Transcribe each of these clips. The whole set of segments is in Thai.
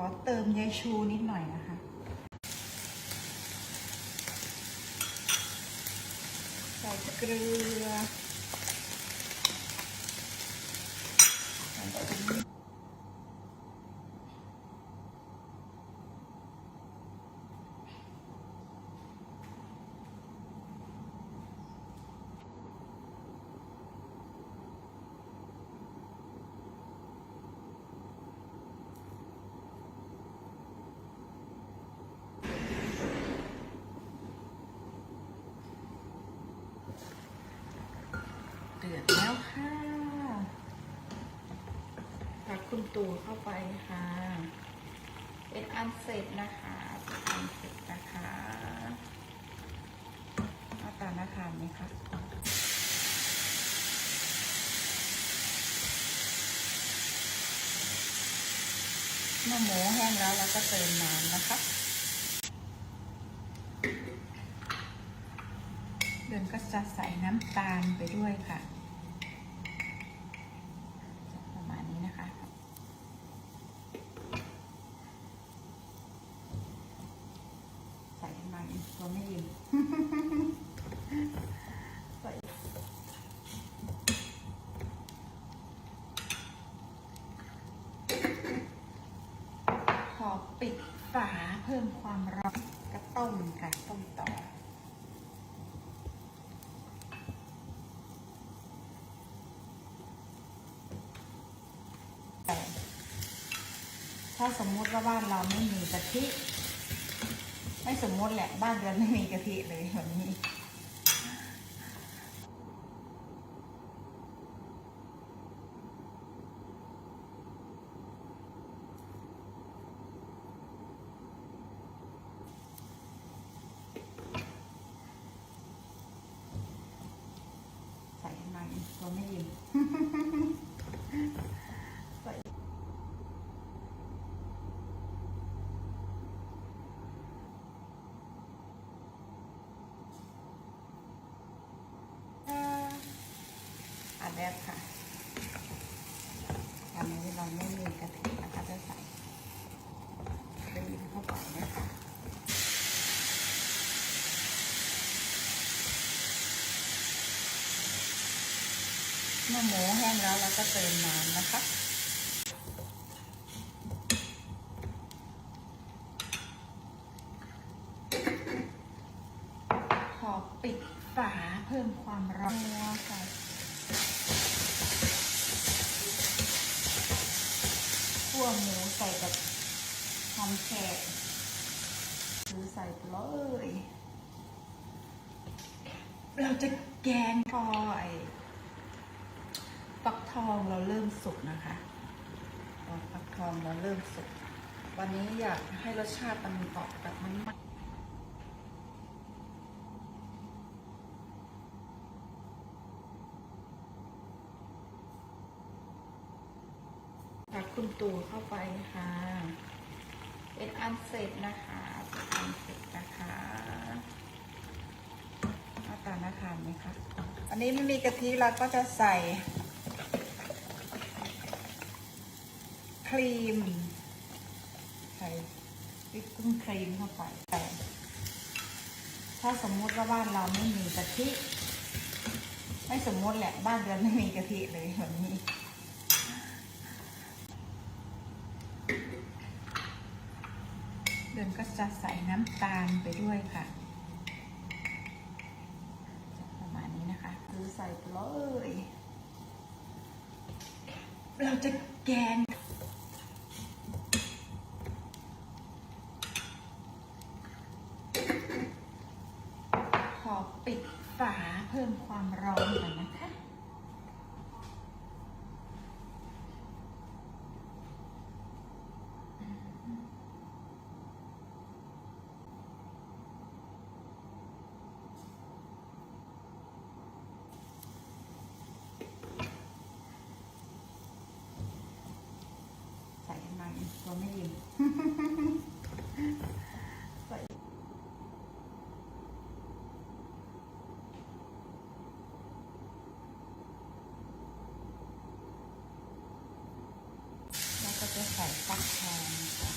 อเติมยายชูนิดหน่อยนะคะ ใส่เกลือ เดือดแล้วค่ะผัดคุณตูเข้าไปค่ะ เป็นอันเสร็จนะคะเป็นอันเสร็จนะคะเอาตามนะคะไหมคะเมื่อหมูแห้งแล้วเราก็เติมน้ำนะคะ เดือนก็จะใส่น้ำตาลไปด้วยค่ะมาณนี้นะคะ ใส่มัน ตัวไม่ยินขอปิดฝาเพิ่มความร้อนก็ต้มค่ะต้มต่อถ้าสมมุติว่าบ้านเราไม่มีกะทิ ไม่สมมติแหละบ้านเรือนไม่มีกะทิเลยแบบนี้ใส่มันตัวไม่ยิน ใส่ อันแรกค่ะอันนี้เราไม่มีกะทินะคะจะใส่ครีมเข้าไปนะคะเมื่อหมูแห้งแล้วเราก็เติมน้ำนะคะขอปิดฝาเพิ่มความร้อนค่ะ ขั่วหมูใส่กับหอมแขกหรือใส่เลย เราจะแกงพอไอ้ฟักทองเราเริ่มสุกนะคะฟักทองเราเริ่มสุก วันนี้อยากให้รสชาติมันออกแบบมันมันผัด คุณตูเข้าไปค่ะ เป็นอันเสร็จนะคะเป็นอันเสร็จนะคะเอาตาน่าทานไหมคะอันนี้ไม่มีกะทิเราก็จะใส่ครีม ใส่วิปปิ้งครีมเข้าไปแต่ถ้าสมมุติว่าบ้านเราไม่มีกะทิไม่สมมติแหละบ้านเรือนไม่มีกะทิเลยแบบนี้ เดือน ก็จะใส่น้ำตาลไปด้วยค่ะ ประมาณนี้นะคะคือใส่ไปเลย เราจะแกง เราไม่ยิ้มแล้วก็จะใส่ฟักทองคะ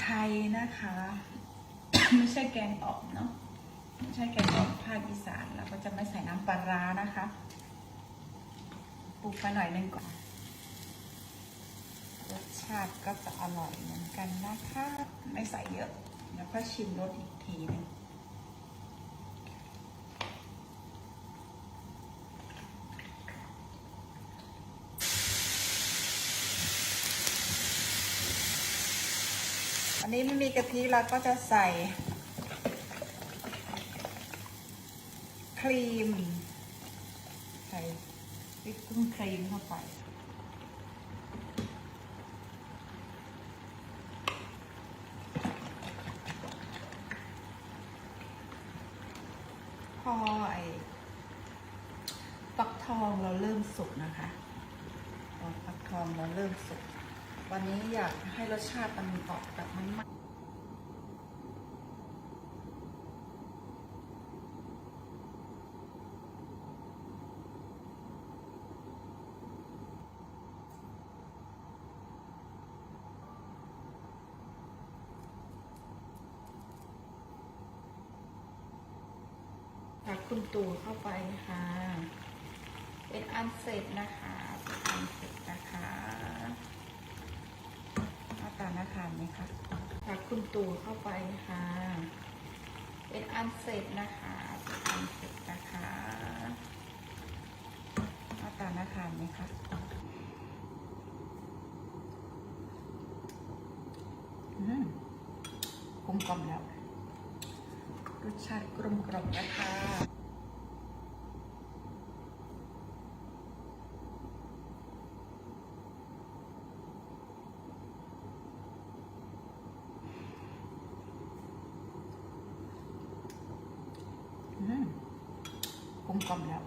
ไทยนะคะ ไม่ใช่แกงอ่อมเนาะ ใช่แกงอ่อมภาคอีสานเราก็จะไม่ใส่น้ำปลาร้านะคะปรุงไปหน่อยนึงก่อนรสชาติก็จะอร่อยเหมือนกันนะคะไม่ใส่เยอะเดี๋ยวค่อยชิมรสอีกทีหนึงอันนี้ไม่มีกะทิเราก็จะใส่ ครีม ใส่วิปปิ้งครีมเข้าไป พอไอ้ฟักทองเราเริ่มสุกนะคะฟักทองเราเริ่มสุก วันนี้อยากให้รสชาติมันออกแบบมัน มันตักคุณตู่เข้าไปค่ะ เป็นอันเสร็จนะคะเป็นอันเสร็จนะคะหน้าตาน่าทานไหมคะตักคุณตู่เข้าไปค่ะ เป็นอันเสร็จนะคะเป็นอันเสร็จนะคะหน้าตาน่าทานไหมคะอืมกลมกล่อมแล้ว รสชาติกลมกล่อมนะคะอืมกลมกล่อมแล้ว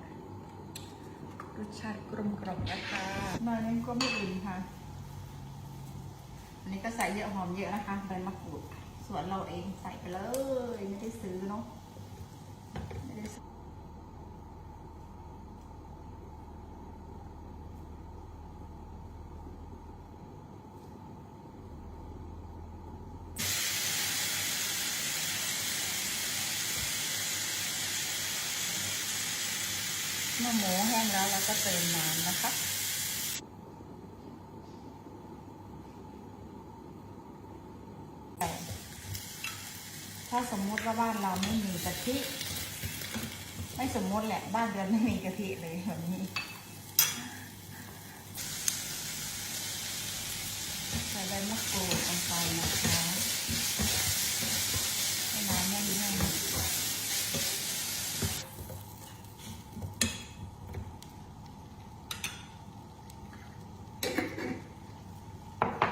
รสชาติกลมกล่อมนะคะหน่อยนึงก็ไม่อื่นค่ะ อันนี้ก็ใส่เยอะหอมเยอะนะคะใบมะกรูด ส่วนเราเองใส่ไปเลย ไม่ได้ซื้อเนาะไม่ได้ซื้อเมื่อหมูแห้งแล้วเราก็เติมน้ำนะคะ แต่ถ้า สมมุติว่าบ้านเราไม่มีกะทิ ไม่สมมติแหละบ้านเรือนไม่มีกะทิเลยแบบนี้ใส่ใบมะกรูดลงไปนะคะให้น้ำแห้ง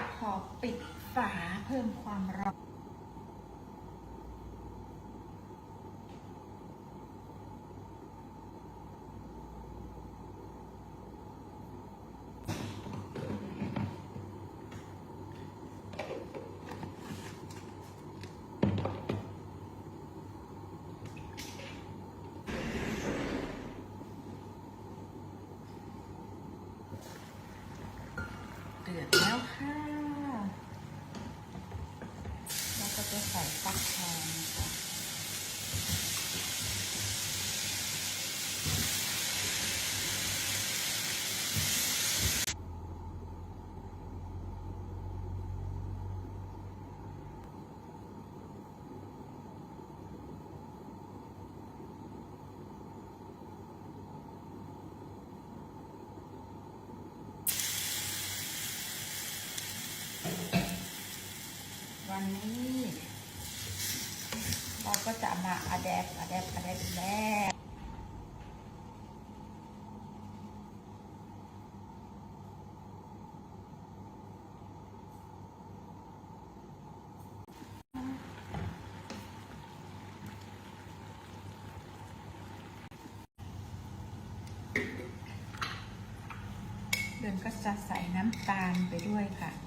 ๆขอปิดฝาเพิ่มความร้อน เดือดแล้วค่ะ แล้วก็จะใส่ฟักทองนะคะวันนี้ เรา ก็จะมาอะแดปอะแดปอะแดปอีกแล้วเดือนก็จะใส่น้ำตาลไปด้วยค่ะ